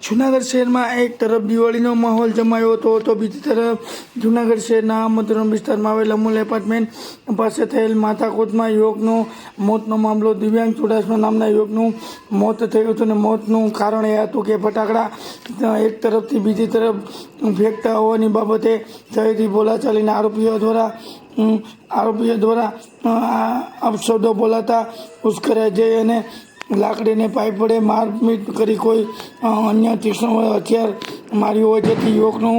જુનાગઢ શહેરમાં એક તરફ દિવાળીનો માહોલ જમાયો હતો તો બીજી તરફ જુનાગઢ શહેરના મધુરમ વિસ્તારમાં આવેલ અમૂલ એપાર્ટમેન્ટ પાસે થયેલ માથાકૂટમાં યુવકનો મોતનો મામલો, દિવ્યાંગ ચુડાસમા નામના યુવકનું મોત થયું હતું અને મોતનું કારણ એ હતું કે ફટાકડા એક તરફથી બીજી તરફ ફેંકતા હોવાની બાબતે થયેલી બોલાચાલીના આરોપીઓ દ્વારા આરોપીઓ દ્વારા અપશબ્દો બોલાતા ઉશ્કેરાઈ જઈ અને લાકડીને પાઇપ વડે મારપીટ કરી કોઈ અન્ય તીક્ષ્ણ હથિયાર માર્યું હોય, જેથી યુવકનું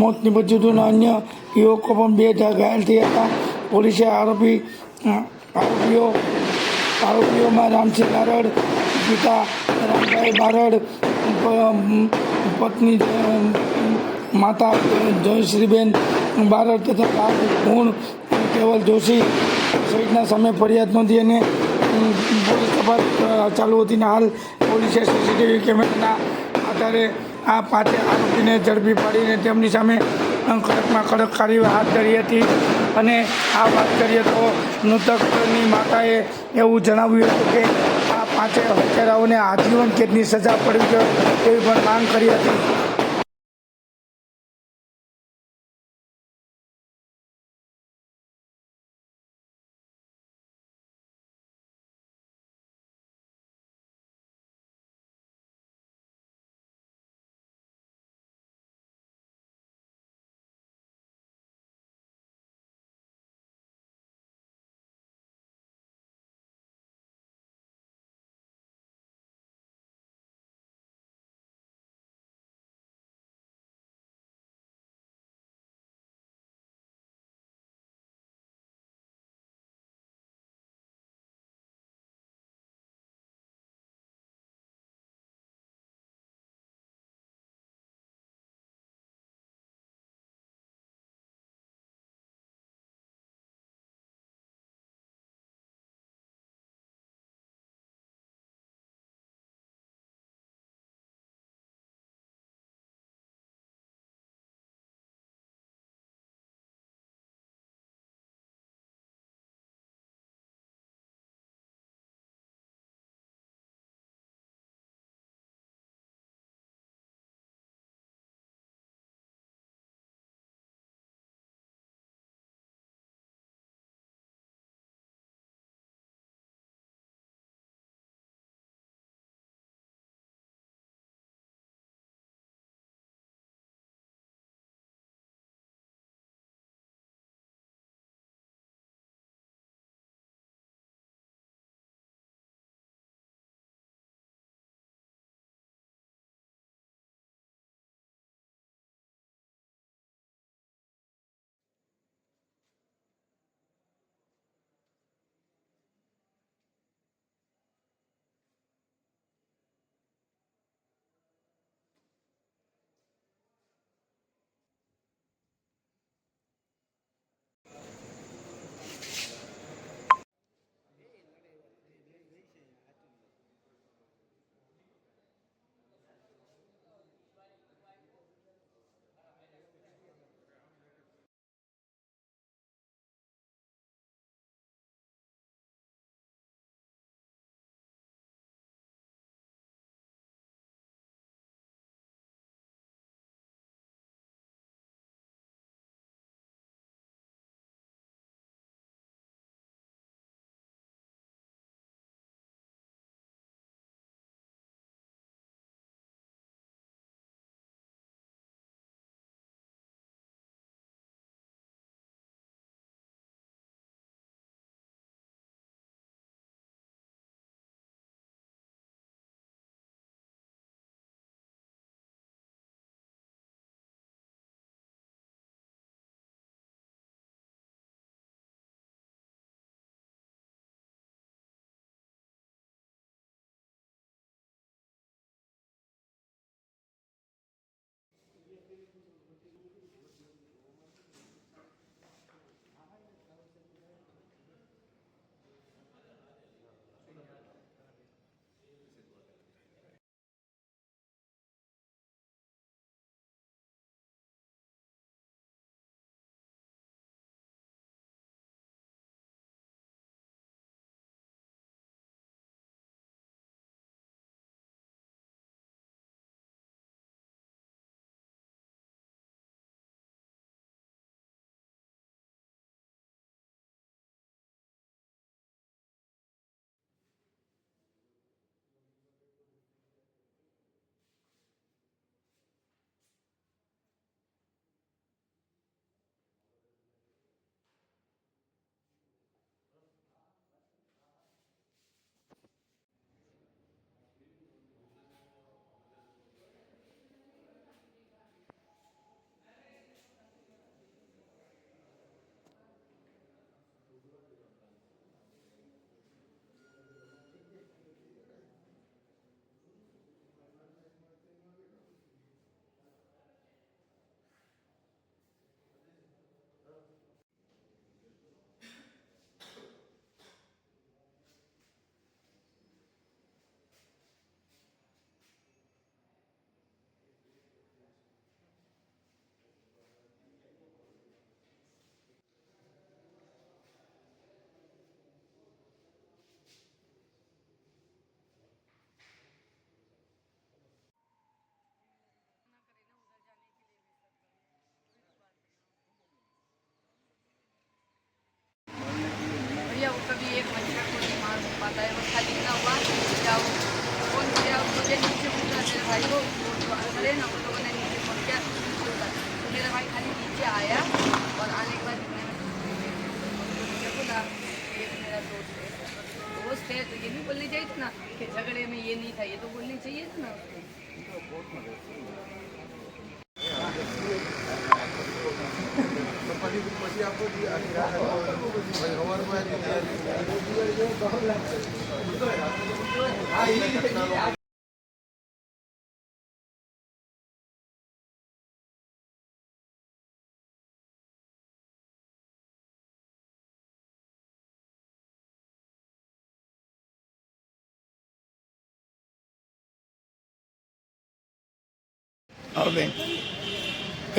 મોત નીપજ્યું હતું અને અન્ય યુવકો પણ બે ઘાયલ થયા હતા. પોલીસે આરોપી આરોપીઓ, આરોપીઓમાં રામસિંહ નારડ પિતા રામભાઈ બારડ પત્ની માતા જયશ્રીબેન બારડ તથા બાપ ગુણ કેવલ જોશી સહિતના સામે ફરિયાદ નોંધી અને તપાસ ચાલુ હતી હાલ પોલીસે સીસીટીવી કેમેરાના આધારે આ પાંચે આરોપીને ઝડપી પાડીને તેમની સામે કડકમાં કડક કાર્યવાહી હાથ ધરી હતી. અને આ વાત કરીએ તો મૃતકની માતાએ એવું જણાવ્યું હતું કે આ પાંચે હત્યારાઓને આજીવન કેદની સજા પડવી જોઈએ તેવી પણ માંગ કરી હતી.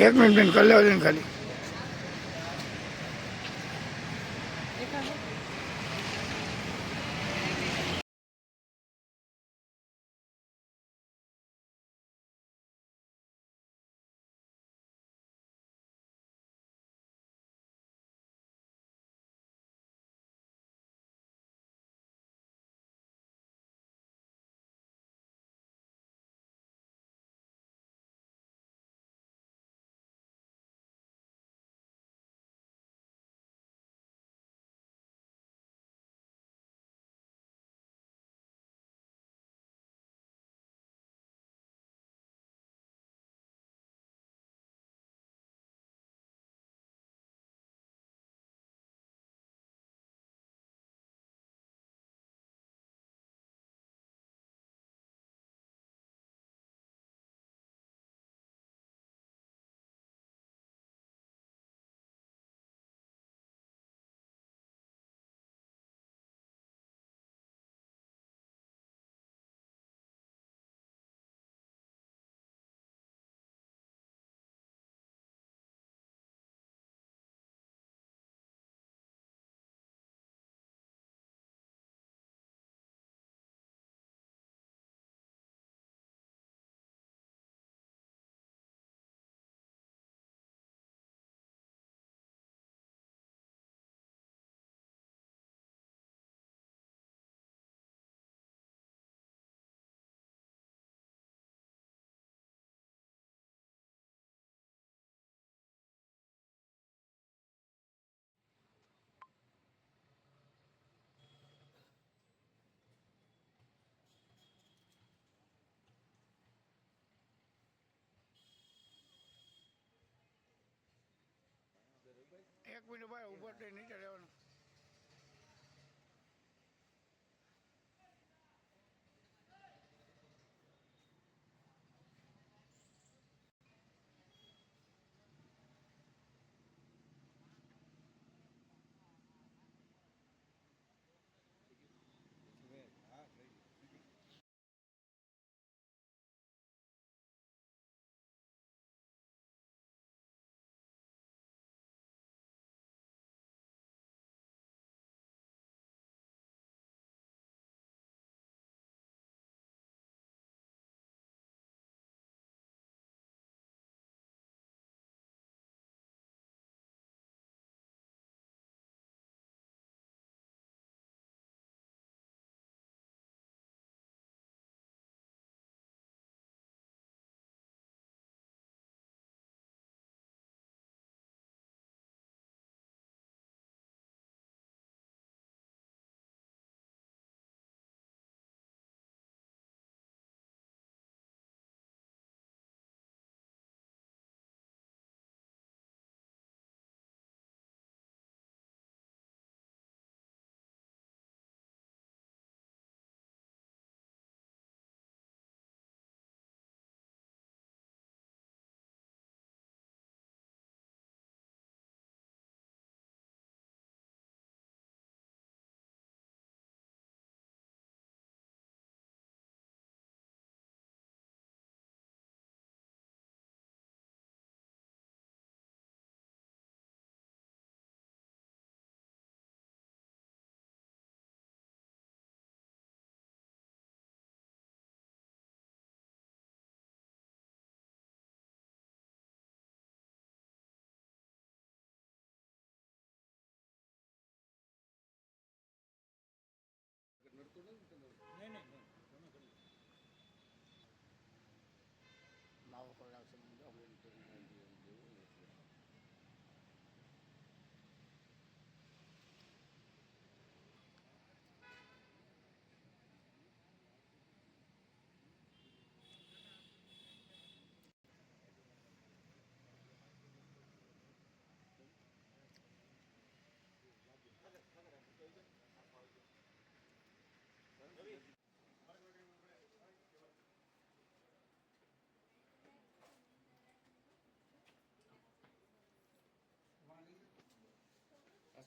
एक मिनट मिनट कर ले खाली। કોઈને ભાઈ ઉપર નહીં રહેવાનું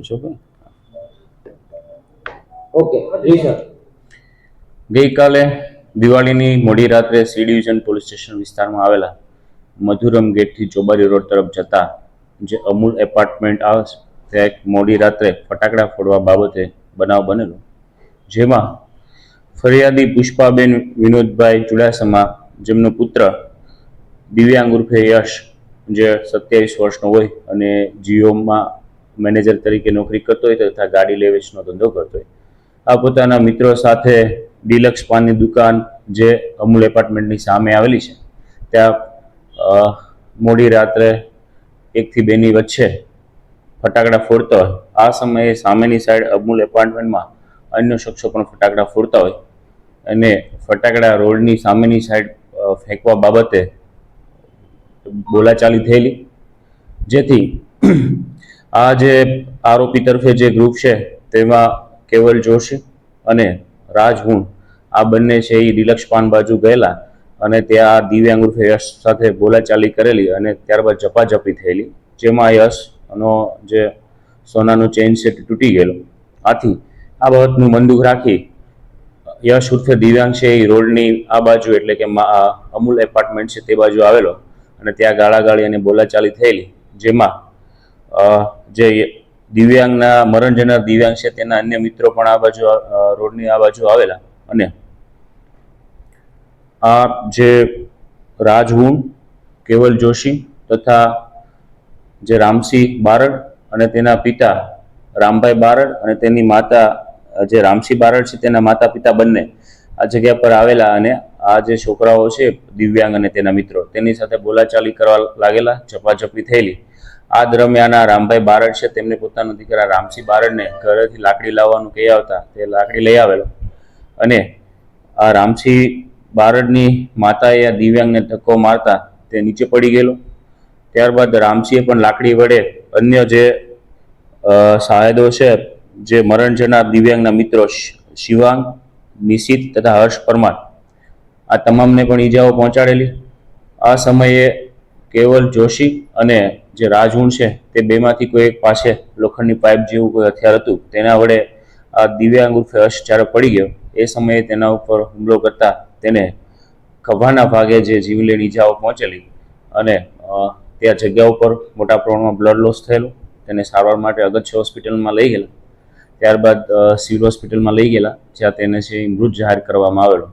છો કે ઓકે જી સર. ગઈકાલે દિવાળીની મોડી રાત્રે સી ડિવિઝન પોલીસ સ્ટેશન વિસ્તારમાં આવેલા મધુરમ ગેટથી ચોબારી રોડ તરફ જતા જે અમૂલ એપાર્ટમેન્ટ આવે ત્યાં મોડી રાત્રે ફટાકડા ફોડવા બાબતે બનાવ બનેલો જેમાં ફરિયાદી પુષ્પાબેન વિનોદભાઈ ચુડાસમા જેમનો પુત્ર દિવ્યાંગ ઉર્ફે યશ જે સત્યાવીસ વર્ષનો હોય અને જીઓમાં મેનેજર તરીકે નોકરી કરતો હોય તથા ગાડી લેવેચનો ધંધો કરતો હોય. આ પોતાના મિત્રો સાથે ડિલક્સ પાનની દુકાન જે અમૂલ એપાર્ટમેન્ટની સામે આવેલી છે, ત્યાં મોડી રાત્રે એકથી બેની વચ્ચે ફટાકડા ફોડતા હોય. આ સમયે સામેની સાઈડ અમૂલ એપાર્ટમેન્ટમાં અન્ય શખ્સો પણ ફટાકડા ફોડતા હોય. અને ફટાકડા રોડની સામેની સાઈડ ફેંકવા બાબતે બોલાચાલી થયેલી. જેથી આ જે આરોપી તરફે જે ગ્રુપ છે, તેમાં કેવલ જોશી અને રાજ હું આ બંને છે એ ડિલક્ષ પાન બાજુ ગયેલા અને ત્યાં દિવ્યાંગ ઉર્ફે યશ સાથે બોલાચાલી કરેલી અને ત્યારબાદ ઝપાઝપી થયેલી, જેમાં યશનો જે સોનાનો ચેઇન છે તે તૂટી ગયેલો. આથી આ બાબતનું મંદુખ રાખી યશ ઉર્ફે દિવ્યાંગ છે એ રોડની આ બાજુ એટલે કે અમૂલ એપાર્ટમેન્ટ છે તે બાજુ આવેલો અને ત્યાં ગાળાગાળી અને બોલાચાલી થયેલી, જેમાં જે દિવ્યાંગના મરણ જનાર દિવ્યાંગ છે, તેના અન્ય મિત્રો પણ આ બાજુ રોડની આ બાજુ આવેલા. અને આ જે રાજહુણ કેવલ જોશી તથા જે રામસિંહ બારડ અને તેના પિતા રામભાઈ બારડ અને તેની માતા, જે રામસિંહ બારડ છે, તેના માતા પિતા બંને આ જગ્યા પર આવેલા અને આ જે છોકરાઓ છે, દિવ્યાંગ અને તેના મિત્રો, તેની સાથે બોલાચાલી કરવા લાગેલા, ઝપાઝપી થયેલી. આ દરમિયાન આ રામભાઈ બારડ છે, તેમને પોતાના દીકરા રામસિંહ બારડને ઘરેથી લાકડી લાવવાનું કહી આવતા, તે લાકડી લઈ આવેલો. અને આ રામસિંહ બારડની માતાએ આ દિવ્યાંગને ધક્કો મારતા તે નીચે પડી ગયેલો. ત્યારબાદ રામસિંહે પણ લાકડી વડે અન્ય જે સાહેદો છે, જે મરણ જનાર દિવ્યાંગના મિત્રો શિવાંગ, નિશિત તથા હર્ષ પરમાર, આ તમામને પણ ઈજાઓ પહોંચાડેલી. આ સમયે કેવલ જોશી અને જે રાજહુણ છે, તે બેમાંથી કોઈ એક પાસે લોખંડની પાઇપ જેવું કોઈ હથિયાર હતું, તેના વડે આ દિવ્યાંગ ઉર્ફે અશ જ્યારે પડી ગયો, એ સમયે તેના ઉપર હુમલો કરતા તેને ખભાના ભાગે જે જીવલેણ ઈજાઓ પહોંચેલી અને ત્યાં જગ્યા ઉપર મોટા પ્રમાણમાં બ્લડ લોસ થયેલું, તેને સારવાર માટે અગત્ય હોસ્પિટલમાં લઈ ગયેલા. ત્યારબાદ સિવિલ હોસ્પિટલમાં લઈ ગયેલા, જ્યાં તેને છે મૃત જાહેર કરવામાં આવેલો.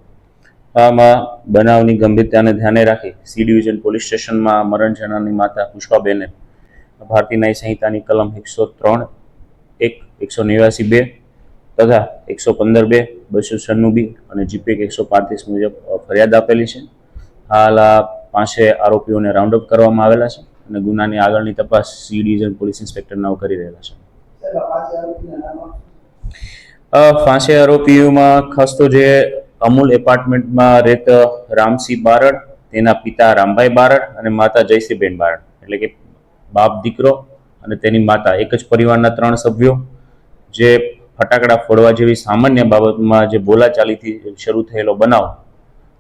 આમાં બનાવની ગંભીરતાને ધ્યાને રાખી સી ડિવિઝન પોલીસ સ્ટેશનમાં મરણ જનાની માતા પુષ્પાબેને ભારતીય ન્યાય સંહિતાની કલમ એકસો ત્રણ, એક એકસો નેવ્યાસી બે તથા એકસો પંદર બે, બસો છન્નું બી અને જીપીએક એકસો પાંત્રીસ મુજબ ફરિયાદ આપેલી છે. હાલ આ પાંચે આરોપીઓને રાઉન્ડ અપ કરવામાં આવેલા છે અને ગુનાની આગળની તપાસ સી ડિવિઝન પોલીસ ઇન્સ્પેક્ટર નાવ કરી રહેલા છે. ફાંસી આરોપીઓમાં ખાસ તો જે અમૂલ એપાર્ટમેન્ટમાં રહેતા રામસિંહ બારડ, તેના પિતા રામભાઈ બારડ અને માતા જયસિંહબેન બારડ. એટલે કે બાપ દીકરો અને તેની માતા. એક જ પરિવારના ત્રણ સભ્યો જે ફટાકડા ફોડવા જેવી સામાન્ય બાબતમાં જે બોલાચાલીથી શરૂ થયેલો બનાવ,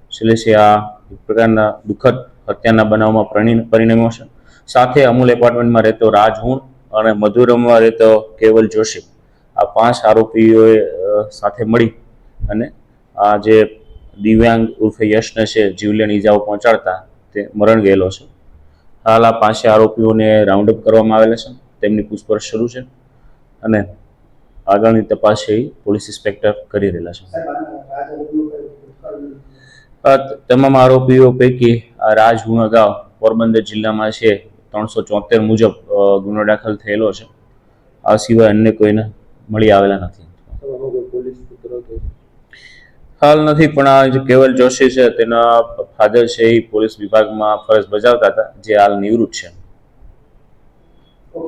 છેલ્લે છે આ એક પ્રકારના દુઃખદ હત્યાના બનાવમાં પરિણ- પરિણમ્યો છે. સાથે અમૂલ એપાર્ટમેન્ટમાં રહેતો રાજ હુણ અને મધુરમમાં રહેતો કેવલ જોશી. આ પાંચ આરોપીઓએ સાથે મળી અને જે દિવ્યાંગ ઉર્ફે યશને છે, જીવલેણ ઈજાઓ પહોંચાડતા તે મરણ ગયેલો છે. હાલ આ પાંચે આરોપીઓને રાઉન્ડઅપ કરવામાં આવેલા છે. તેમની પૂછપરછ શરૂ છે અને આગળની તપાસ એ પોલીસ ઇન્સ્પેક્ટર કરી રહેલા છે. તમામ આરોપીઓ પૈકી આ રાજ ગુણગાવ પોરબંદર જિલ્લામાં છે, ત્રણસો ચોતેર મુજબ ગુનો દાખલ થયેલો છે. આ સિવાય અન્ય કોઈને મળી આવેલા નથી. હાલ નથી, પણ આ જે કેવલ જોશી છે તેના ફાધર છે એ પોલીસ વિભાગમાં ફરજ બજાવતા હતા, જે હાલ નિવૃત્ત છે.